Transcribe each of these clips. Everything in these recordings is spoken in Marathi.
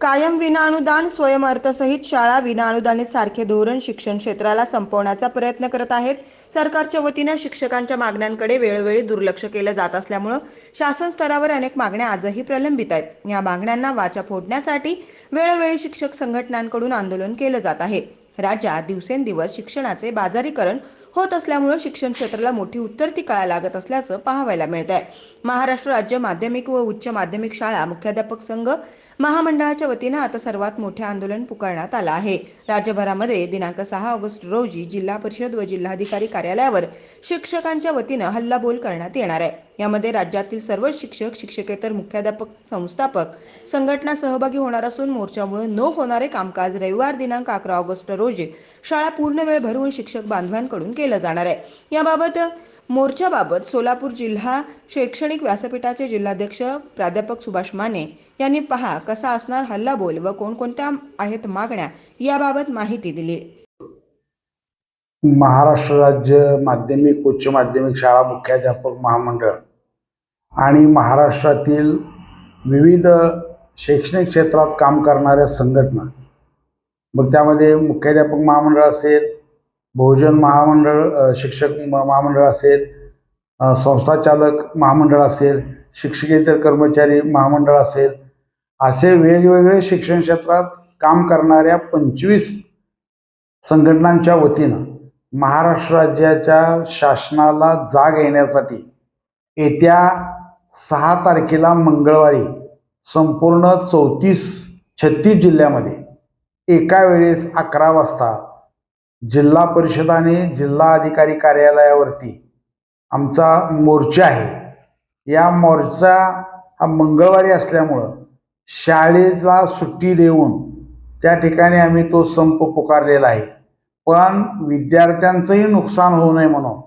कायम विनाअनुदान स्वयंअर्थसहित शाळा विनाअनुदानित सारखे धोरण शिक्षण क्षेत्राला संपवण्याचा प्रयत्न करत आहेत. सरकारच्या वतीनं शिक्षकांच्या मागण्यांकडे वेळोवेळी दुर्लक्ष केलं जात असल्यामुळं शासन स्तरावर अनेक मागण्या आजही प्रलंबित आहेत. या मागण्यांना वाचा फोडण्यासाठी वेळोवेळी शिक्षक संघटनांकडून आंदोलन केलं जात आहे. राज्यात दिवसेंदिवस शिक्षणाचे बाजारीकरण होत असल्यामुळं शिक्षण क्षेत्राला मोठी उत्तरती काळा लागत असल्याचं पाहायला मिळत आहे महाराष्ट्र राज्य माध्यमिक व उच्च माध्यमिक शाळा मुख्याध्यापक संघ महामंडळाच्या वतीनं आता सर्वात मोठे आंदोलन पुकारण्यात आलं आहे. राज्यभरामध्ये दिनांक सहा ऑगस्ट रोजी जिल्हा परिषद व जिल्हाधिकारी कार्यालयावर शिक्षकांच्या वतीनं हल्लाबोल करण्यात येणार आहे. यामध्ये राज्यातील सर्व शिक्षक शिक्षकेतर मुख्याध्यापक संस्थापक संघटना सहभागी होणार असून मोर्चामुळे न होणारे कामकाज रविवार दिनांक अकरा ऑगस्ट रोजी शाळा पूर्ण वेळ भरवून शिक्षक बांधवांकडून केलं जाणार आहे. याबाबत मोर्चाबाबत सोलापूर जिल्हा शैक्षणिक व्यासपीठाचे जिल्हाध्यक्ष प्राध्यापक सुभाष माने यांनी पहा कसा असणार हल्लाबोल व कोणकोणत्या आहेत मागण्या याबाबत माहिती दिली. महाराष्ट्र राज्य माध्यमिक उच्च माध्यमिक शाळा मुख्याध्यापक महामंडळ आणि महाराष्ट्रातील विविध शैक्षणिक क्षेत्रात काम करणाऱ्या संघटना. मग त्यामध्ये मुख्याध्यापक महामंडळ असेल बहुजन महामंडळ शिक्षक म- महामंडळ असेल संस्थाचालक महामंडळ असेल शिक्षकेतर कर्मचारी महामंडळ असेल असे वेगवेगळे शिक्षण क्षेत्रात काम करणाऱ्या पंचवीस संघटनांच्या वतीनं महाराष्ट्र राज्याच्या शासनाला जाग येण्यासाठी येत्या सहा तारखेला मंगळवारी संपूर्ण चौतीस छत्तीस जिल्ह्यामध्ये एका वेळेस अकरा वाजता जिल्हा परिषद आणि जिल्हा अधिकारी कार्यालयावरती आमचा मोर्चा आहे. या मोर्चा हा मंगळवारी असल्यामुळं शाळेला सुट्टी देऊन त्या ठिकाणी आम्ही तो संप पुकारलेला आहे. पण विद्यार्थ्यांचंही नुकसान होऊ नये म्हणून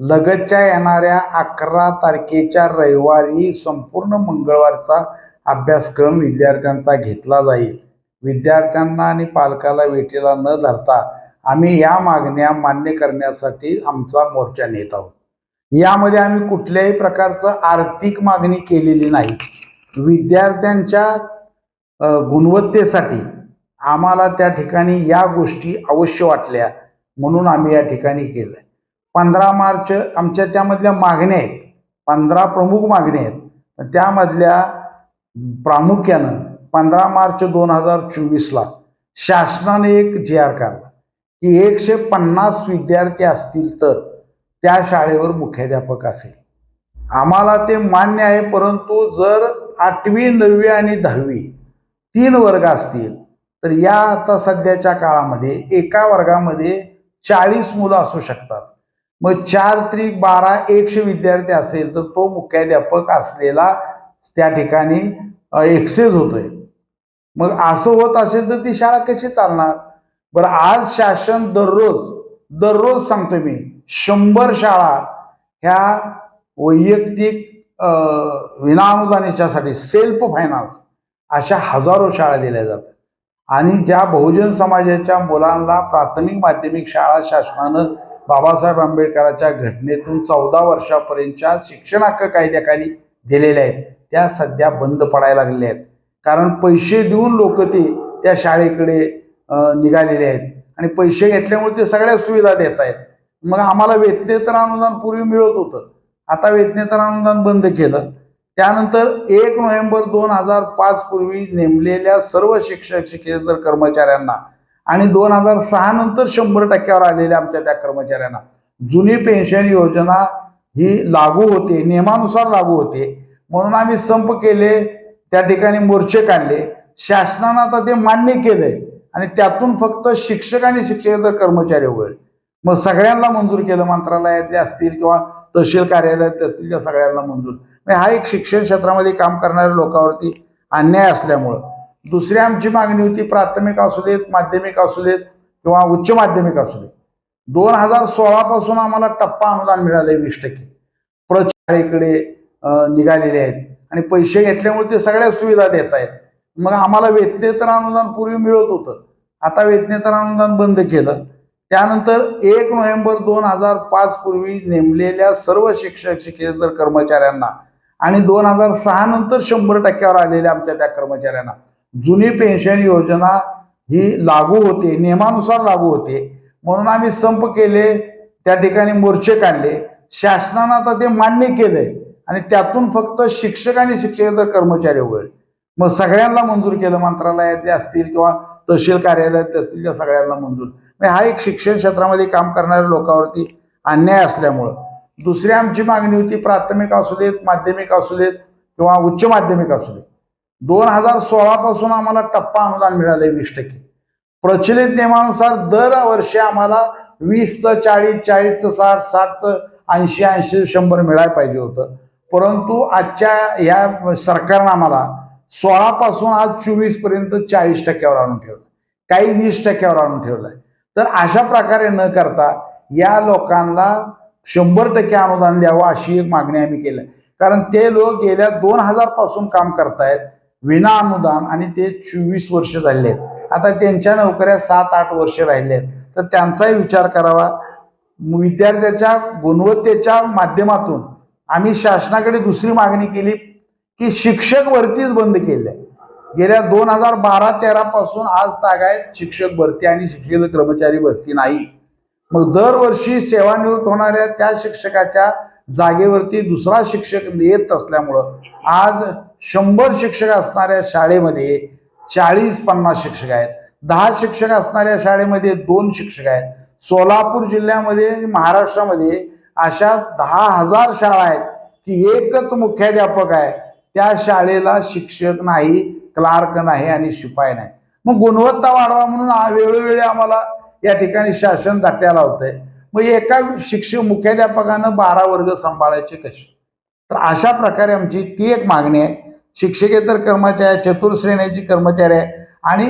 लगतच्या येणाऱ्या अकरा तारखेच्या रविवारी संपूर्ण मंगळवारचा अभ्यासक्रम विद्यार्थ्यांचा घेतला जाईल. विद्यार्थ्यांना आणि पालकाला वेठीला न धरता आम्ही या मागण्या मान्य करण्यासाठी आमचा मोर्चा नेत आहोत. यामध्ये आम्ही कुठल्याही प्रकारचं आर्थिक मागणी केलेली नाही. विद्यार्थ्यांच्या गुणवत्तेसाठी आम्हाला त्या ठिकाणी या गोष्टी अवश्य वाटल्या म्हणून आम्ही या ठिकाणी केलं पंधरा मार्च आमच्या त्यामधल्या मागण्या आहेत. पंधरा प्रमुख मागण्या आहेत. त्यामधल्या प्रामुख्यानं पंधरा मार्च दोन हजार चोवीसला शासनाने एक जी आर काढला. की एकशे पन्नास विद्यार्थी असतील तर त्या शाळेवर मुख्याध्यापक असेल. आम्हाला ते मान्य आहे परंतु जर आठवी नववी आणि दहावी तीन वर्ग असतील तर या आता सध्याच्या काळामध्ये एका वर्गामध्ये चाळीस मुलं असू शकतात. मग चार त्रिक बारा एकशे विद्यार्थी असेल तर तो मुख्याध्यापक असलेला त्या ठिकाणी एक्सेस होतोय. मग असं होत असेल तर ती शाळा कशी चालणार? बरं आज शासन दररोज दररोज सांगतोय मी शंभर शाळा ह्या वैयक्तिक विनाअनुदानाच्यासाठी सेल्फ फायनान्स अशा हजारो शाळा दिल्या जातात. आणि ज्या बहुजन समाजाच्या मुलांना प्राथमिक माध्यमिक शाळा शासनानं बाबासाहेब आंबेडकरांच्या घटनेतून चौदा वर्षापर्यंतच्या शिक्षण हक्क कायद्याखाली दिलेल्या आहेत. त्या सध्या बंद पडायला लागलेल्या आहेत. कारण पैसे देऊन लोक ते त्या शाळेकडे निघालेले आहेत. आणि पैसे घेतल्यामुळे ते सगळ्या सुविधा देत आहेत. मग आम्हाला वेतनेतर अनुदान पूर्वी मिळत होतं. आता वेतनेतर अनुदान बंद केलं. त्यानंतर एक नोव्हेंबर दोन हजार पाच पूर्वी नेमलेल्या सर्व शिक्षक शिक्षकेतर कर्मचाऱ्यांना आणि दोन हजार सहा नंतर शंभर टक्क्यावर आलेल्या आमच्या त्या कर्मचाऱ्यांना. जुनी पेन्शन योजना ही लागू होते नियमानुसार लागू होते. म्हणून आम्ही संप केले त्या ठिकाणी मोर्चे काढले. शासनानं आता ते मान्य केलंय आणि त्यातून फक्त शिक्षक आणि शिक्षकेतर कर्मचारी वगैरे मग सगळ्यांना मंजूर केलं मंत्रालयातले असतील किंवा तहसील कार्यालयात असतील त्या सगळ्यांना मंजूर. म्हणजे हा एक शिक्षण क्षेत्रामध्ये काम करणाऱ्या लोकांवरती अन्याय असल्यामुळं. दुसरी आमची मागणी होती प्राथमिक असू देत माध्यमिक असू देत किंवा उच्च माध्यमिक असू देत. दोन हजार सोळा पासून आम्हाला टप्पा अनुदान मिळालंय वीस टक्के. प्रचारेकडे निघालेले आहेत आणि पैसे घेतल्यामुळे ते सगळ्या सुविधा देत आहेत. मग आम्हाला वेतनेतर अनुदान पूर्वी मिळत होतं. आता वेतनेतर अनुदान बंद केलं. त्यानंतर एक नोव्हेंबर दोन हजार पाच पूर्वी नेमलेल्या सर्व शिक्षक शिक्षकेतर कर्मचाऱ्यांना आणि दोन हजार सहा नंतर शंभर टक्क्यावर आलेल्या आमच्या त्या कर्मचाऱ्यांना. जुनी पेन्शन योजना ही लागू होते नियमानुसार लागू होते. म्हणून आम्ही संप केले त्या ठिकाणी मोर्चे काढले. शासनानं आता ते मान्य केलंय. आणि त्यातून फक्त शिक्षक आणि शिक्षकेतर कर्मचारी वगैरे मग सगळ्यांना मंजूर केलं मंत्रालयातले असतील किंवा तहसील कार्यालयात असतील त्या सगळ्यांना मंजूर. हा एक शिक्षण क्षेत्रामध्ये काम करणाऱ्या लोकांवरती अन्याय असल्यामुळं. दुसरी आमची मागणी होती प्राथमिक असू देत माध्यमिक असू देत किंवा उच्च माध्यमिक असू देत. दोन हजार सोळा पासून आम्हाला टप्पा अनुदान मिळालंय वीस टक्के. प्रचलित नियमानुसार दरवर्षी आम्हाला वीस चाळीस चाळीसचं साठ साठचं ऐंशी ऐंशी शंभर मिळायला पाहिजे होतं. परंतु आजच्या या सरकारनं आम्हाला सोळा पासून आज चोवीसपर्यंत चाळीस टक्क्यावर आणून ठेवलं काही वीस टक्क्यावर आणून ठेवलंय. तर अशा प्रकारे न करता या लोकांना शंभर टक्के अनुदान द्यावं अशी एक मागणी आम्ही केली. कारण ते लोक गेल्या दोन हजारपासून काम करतायत विना अनुदान आणि ते चोवीस वर्ष झाले आहेत. आता त्यांच्या नोकऱ्या सात आठ वर्ष राहिले आहेत तर त्यांचाही विचार करावा. विद्यार्थ्याच्या गुणवत्तेच्या माध्यमातून आम्ही शासनाकडे दुसरी मागणी केली की शिक्षक भरतीच बंद केली आहे गेल्या दोन हजार बारा तेरा पासून आज तागायत शिक्षक भरती आणि शिक्षक कर्मचारी भरती नाही. मग दरवर्षी सेवानिवृत्त होणाऱ्या त्या शिक्षकाच्या जागेवरती दुसरा शिक्षक येत असल्यामुळं आज शंभर शिक्षक असणाऱ्या शाळेमध्ये चाळीस पन्नास शिक्षक आहेत. दहा शिक्षक असणाऱ्या शाळेमध्ये दोन शिक्षक आहेत. सोलापूर जिल्ह्यामध्ये आणि महाराष्ट्रामध्ये अशा दहा हजार शाळा आहेत की एकच मुख्याध्यापक आहे. त्या शाळेला शिक्षक नाही क्लार्क नाही आणि शिपाई नाही. मग गुणवत्ता वाढवा म्हणून वेळोवेळी आम्हाला या ठिकाणी शासन दाट्या लावतंय मग एका शिक्षक मुख्याध्यापकानं बारा वर्ग सांभाळायचे कसे? तर अशा प्रकारे आमची ती एक मागणी आहे. शिक्षकेतर कर्मचारी आहे, चतुर्श्रेणीची कर्मचारी आहे. आणि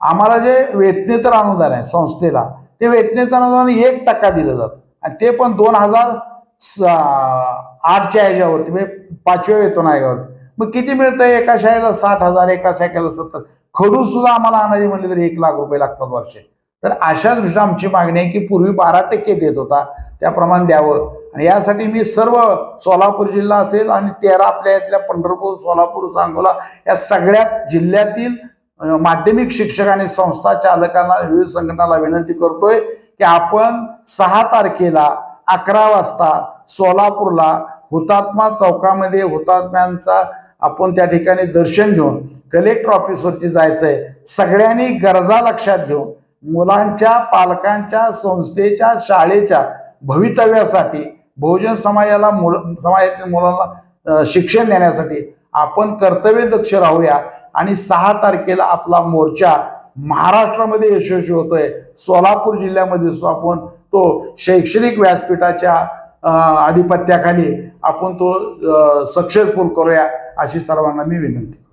आम्हाला जे वेतनेतर अनुदान आहे संस्थेला ते वेतनेतर अनुदान एक टक्का दिलं जातं. आणि ते पण दोन हजार आठच्या ह्याच्यावरती म्हणजे पाचव्या वेतन आयोगावर मग किती मिळतंय एका शाळेला? साठ हजार एका शाळेला सत्तर. खडू सुद्धा आम्हाला आणायचे म्हणले तरी एक लाख रुपये लागतात वर्षे. तर अशा दृष्टीने आमची मागणी आहे की पूर्वी बारा टक्के देत होता त्याप्रमाणे द्यावं. आणि यासाठी मी सर्व सोलापूर जिल्हा असेल आणि तेरा आपल्या यातल्या पंढरपूर सोलापूर सांगोला या सगळ्या जिल्ह्यातील माध्यमिक शिक्षक आणि संस्था चालकांना विविध संघटनाला विनंती करतोय की आपण सहा तारखेला अकरा वाजता सोलापूरला हुतात्मा चौकामध्ये हुतात्म्यांचा आपण त्या ठिकाणी दर्शन घेऊन कलेक्टर ऑफिसवरती जायचंय. सगळ्यांनी गरजा लक्षात घेऊन मुलांच्या पालकांच्या संस्थेच्या शाळेच्या भवितव्यासाठी बहुजन समाजाला मुल समाजातील मुलांना शिक्षण देण्यासाठी आपण कर्तव्य दक्ष राहूया. आणि सहा तारखेला आपला मोर्चा महाराष्ट्रामध्ये यशस्वी होतोय. सोलापूर जिल्ह्यामध्ये सुद्धा आपण तो शैक्षणिक व्यासपीठाच्या आधिपत्याखाली आपण तो सक्सेसफुल करूया अशी सर्वांना मी विनंती.